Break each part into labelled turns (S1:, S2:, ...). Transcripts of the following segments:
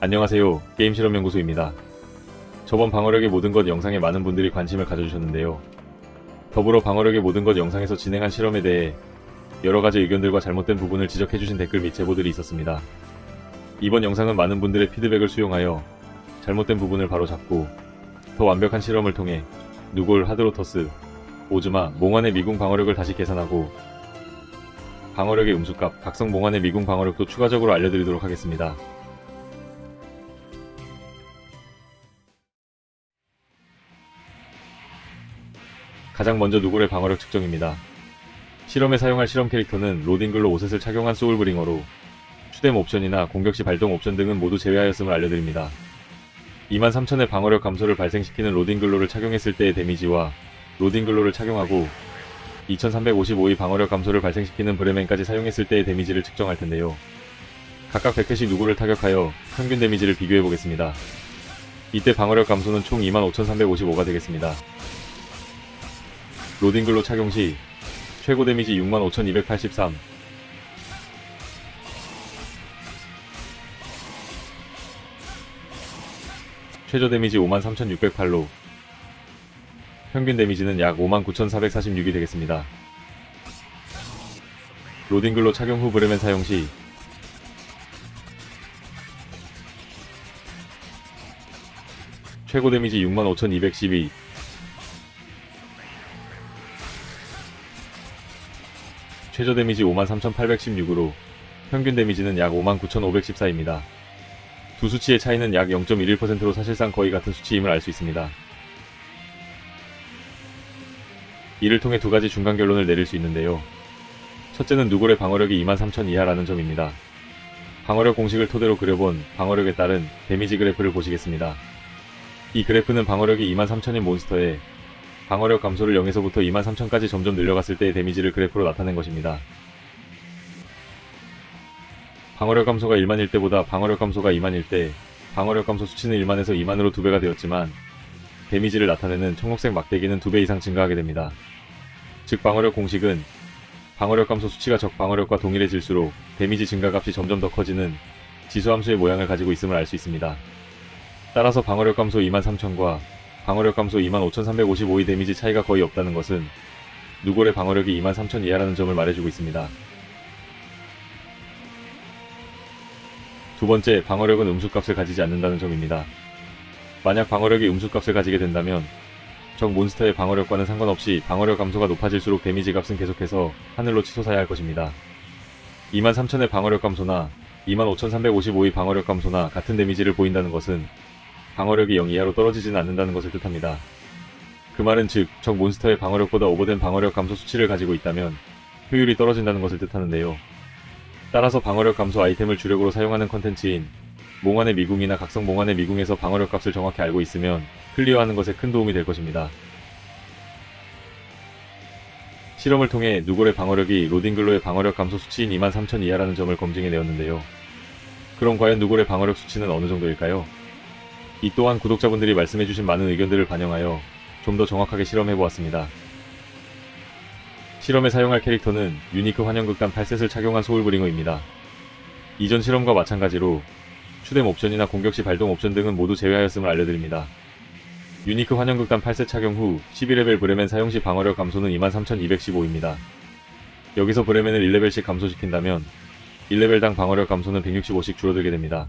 S1: 안녕하세요. 게임 실험 연구소입니다. 저번 방어력의 모든 것 영상에 많은 분들이 관심을 가져주셨는데요. 더불어 방어력의 모든 것 영상에서 진행한 실험에 대해 여러 가지 의견들과 잘못된 부분을 지적해주신 댓글 및 제보들이 있었습니다. 이번 영상은 많은 분들의 피드백을 수용하여 잘못된 부분을 바로잡고 더 완벽한 실험을 통해 누골, 하드로터스, 오즈마, 몽환의 미궁 방어력을 다시 계산하고 방어력의 음수값, 각성 몽환의 미궁 방어력도 추가적으로 알려드리도록 하겠습니다. 가장 먼저 누골의 방어력 측정입니다. 실험에 사용할 실험 캐릭터는 로딩글로 오셋을 착용한 소울브링어로 추뎀 옵션이나 공격 시 발동 옵션 등은 모두 제외하였음을 알려드립니다. 23,000의 방어력 감소를 발생시키는 로딩글로를 착용했을 때의 데미지와 로딩글로를 착용하고 2355의 방어력 감소를 발생시키는 브레멘까지 사용했을 때의 데미지를 측정할 텐데요. 각각 100회씩 누구를 타격하여 평균 데미지를 비교해 보겠습니다. 이때 방어력 감소는 총 25,355가 되겠습니다. 로딩글로 착용 시 최고 데미지 65,283 최저 데미지 53,608로. 평균 데미지는 약 59,446이 되겠습니다. 로딩글로 착용 후 브레멘 사용 시 최고 데미지 65,212 최저 데미지 53,816으로 평균 데미지는 약 59,514입니다. 두 수치의 차이는 약 0.11%로 사실상 거의 같은 수치임을 알 수 있습니다. 이를 통해 두 가지 중간 결론을 내릴 수 있는데요. 첫째는 누골의 방어력이 23,000 이하라는 점입니다. 방어력 공식을 토대로 그려본 방어력에 따른 데미지 그래프를 보시겠습니다. 이 그래프는 방어력이 23,000인 몬스터에 방어력 감소를 0에서부터 23,000까지 점점 늘려갔을 때의 데미지를 그래프로 나타낸 것입니다. 방어력 감소가 1만일 때보다 방어력 감소가 2만일 때 방어력 감소 수치는 1만에서 2만으로 2배가 되었지만 데미지를 나타내는 청록색 막대기는 2배 이상 증가하게 됩니다. 즉 방어력 공식은 방어력 감소 수치가 적 방어력과 동일해질수록 데미지 증가 값이 점점 더 커지는 지수함수의 모양을 가지고 있음을 알 수 있습니다. 따라서 방어력 감소 23,000과 방어력 감소 25,355의 데미지 차이가 거의 없다는 것은 누골의 방어력이 23,000 이하라는 점을 말해주고 있습니다. 두 번째, 방어력은 음수값을 가지지 않는다는 점입니다. 만약 방어력이 음수값을 가지게 된다면 적 몬스터의 방어력과는 상관없이 방어력 감소가 높아질수록 데미지 값은 계속해서 하늘로 치솟아야 할 것입니다. 23,000의 방어력 감소나 25,355의 방어력 감소나 같은 데미지를 보인다는 것은 방어력이 0 이하로 떨어지지는 않는다는 것을 뜻합니다. 그 말은 즉, 적 몬스터의 방어력보다 오버된 방어력 감소 수치를 가지고 있다면 효율이 떨어진다는 것을 뜻하는데요. 따라서 방어력 감소 아이템을 주력으로 사용하는 컨텐츠인 몽환의 미궁이나 각성 몽환의 미궁에서 방어력 값을 정확히 알고 있으면 클리어하는 것에 큰 도움이 될 것입니다. 실험을 통해 누골의 방어력이 로딩글로의 방어력 감소 수치인 23,000 이하라는 점을 검증해 내었는데요. 그럼 과연 누골의 방어력 수치는 어느 정도일까요? 이 또한 구독자분들이 말씀해주신 많은 의견들을 반영하여 좀 더 정확하게 실험해 보았습니다. 실험에 사용할 캐릭터는 유니크 환영극단 8셋을 착용한 소울브링어입니다. 이전 실험과 마찬가지로 추뎀 옵션이나 공격 시 발동 옵션 등은 모두 제외하였음을 알려드립니다. 유니크 환영극단 8셋 착용 후 12레벨 브레멘 사용 시 방어력 감소는 23,215입니다. 여기서 브레멘을 1레벨씩 감소시킨다면 1레벨당 방어력 감소는 165씩 줄어들게 됩니다.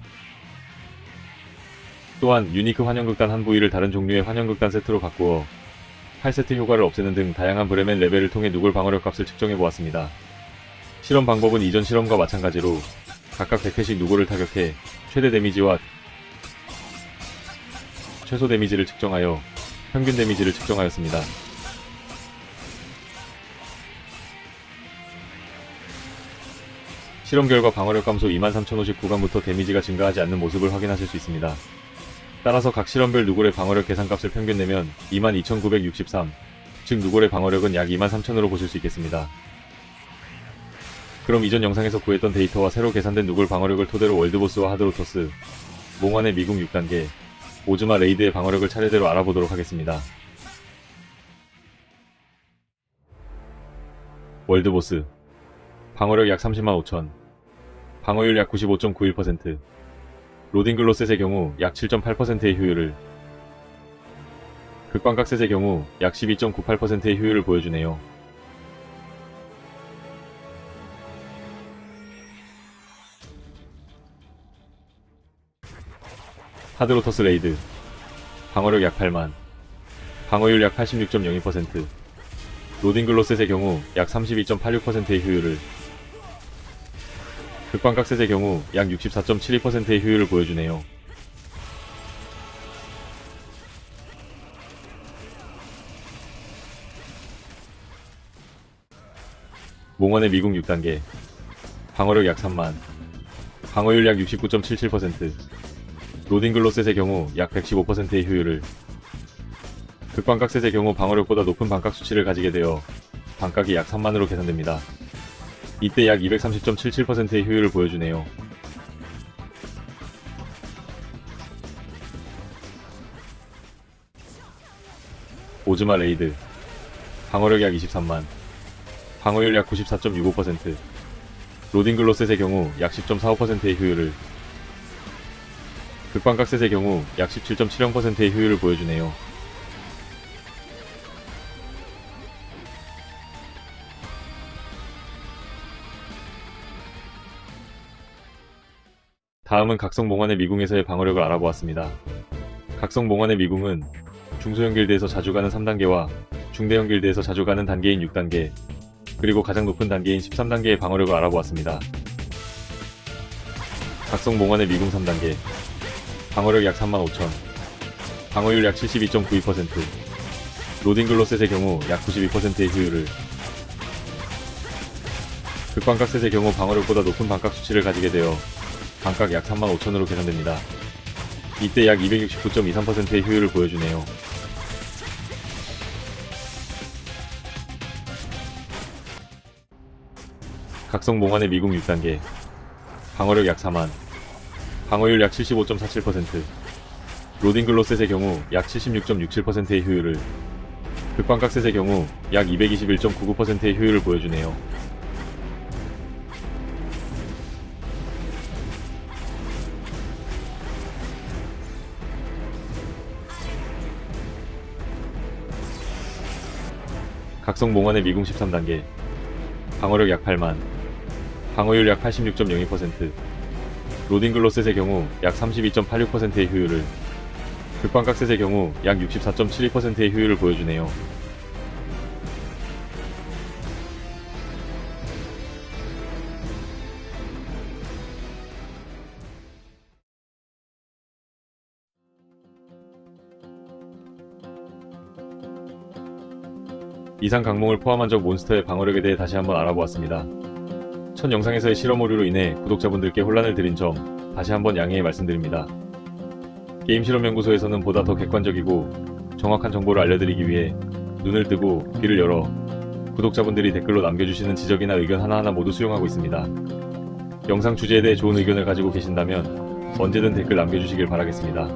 S1: 또한 유니크 환영극단 한 부위를 다른 종류의 환영극단 세트로 바꾸어 8세트 효과를 없애는 등 다양한 브레멘 레벨을 통해 누굴 방어력 값을 측정해 보았습니다. 실험 방법은 이전 실험과 마찬가지로 각각 100회씩 누구를 타격해 최대 데미지와 최소 데미지를 측정하여 평균 데미지를 측정하였습니다. 실험 결과 방어력 감소 23,050 구간부터 데미지가 증가하지 않는 모습을 확인하실 수 있습니다. 따라서 각 실험별 누골의 방어력 계산값을 평균 내면 22,963, 즉 누골의 방어력은 약 23,000으로 보실 수 있겠습니다. 그럼 이전 영상에서 구했던 데이터와 새로 계산된 누골 방어력을 토대로 월드보스와 하드로토스, 몽환의 미궁 6단계, 오즈마 레이드의 방어력을 차례대로 알아보도록 하겠습니다. 월드보스 방어력 약 30만 5천 방어율 약 95.91% 로딩 글로셋의 경우 약 7.8%의 효율을 극광각셋의 경우 약 12.98%의 효율을 보여주네요. 하드로터스 레이드. 방어력 약 8만. 방어율 약 86.02% 로딩 글로셋의 경우 약 32.86%의 효율을 극광각셋의 경우 약 64.72%의 효율을 보여주네요. 몽환의 미국 6단계 방어력 약 3만 방어율 약 69.77% 로딩 글로셋의 경우 약 115%의 효율을 극광각셋의 경우 방어력보다 높은 반각 수치를 가지게 되어 반각이 약 3만으로 계산됩니다. 이때 약 230.77%의 효율을 보여주네요. 오즈마 레이드 방어력 약 23만 방어율 약 94.65% 로딩 글로셋의 경우 약 10.45%의 효율을 극광각셋의 경우 약 17.70%의 효율을 보여주네요. 다음은 각성몽환의 미궁에서의 방어력을 알아보았습니다. 각성몽환의 미궁은 중소형 길드에서 자주 가는 3단계와 중대형 길드에서 자주 가는 단계인 6단계, 그리고 가장 높은 단계인 13단계의 방어력을 알아보았습니다. 각성몽환의 미궁 3단계, 방어력 약 35,000, 방어율 약 72.92%, 로딩 글로셋의 경우 약 92%의 효율을, 극광각셋의 경우 방어력보다 높은 반각 수치를 가지게 되어 반각 약 35,000으로 계산됩니다. 이때 약 269.23%의 효율을 보여주네요. 각성 몽환의 미궁 6단계 방어력 약 4만 방어율 약 75.47% 로딩 글로셋의 경우 약 76.67%의 효율을 극광각셋의 경우 약 221.99%의 효율을 보여주네요. 각성 몽환의 미궁 13단계. 방어력 약 8만. 방어율 약 86.02% 로딩 글로셋의 경우 약 32.86%의 효율을. 극광각셋의 경우 약 64.72%의 효율을 보여주네요. 이상 강몽을 포함한 적 몬스터의 방어력에 대해 다시 한번 알아보았습니다. 첫 영상에서의 실험 오류로 인해 구독자분들께 혼란을 드린 점 다시 한번 양해의 말씀드립니다. 게임 실험 연구소에서는 보다 더 객관적이고 정확한 정보를 알려드리기 위해 눈을 뜨고 귀를 열어 구독자분들이 댓글로 남겨주시는 지적이나 의견 하나하나 모두 수용하고 있습니다. 영상 주제에 대해 좋은 의견을 가지고 계신다면 언제든 댓글 남겨주시길 바라겠습니다.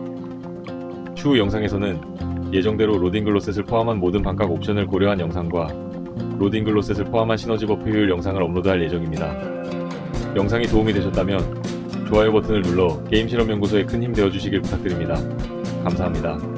S1: 추후 영상에서는 예정대로 로딩 글로셋을 포함한 모든 반각 옵션을 고려한 영상과 로딩 글로셋을 포함한 시너지 버프 효율 영상을 업로드할 예정입니다. 영상이 도움이 되셨다면 좋아요 버튼을 눌러 게임 실험 연구소에 큰 힘 되어 주시길 부탁드립니다. 감사합니다.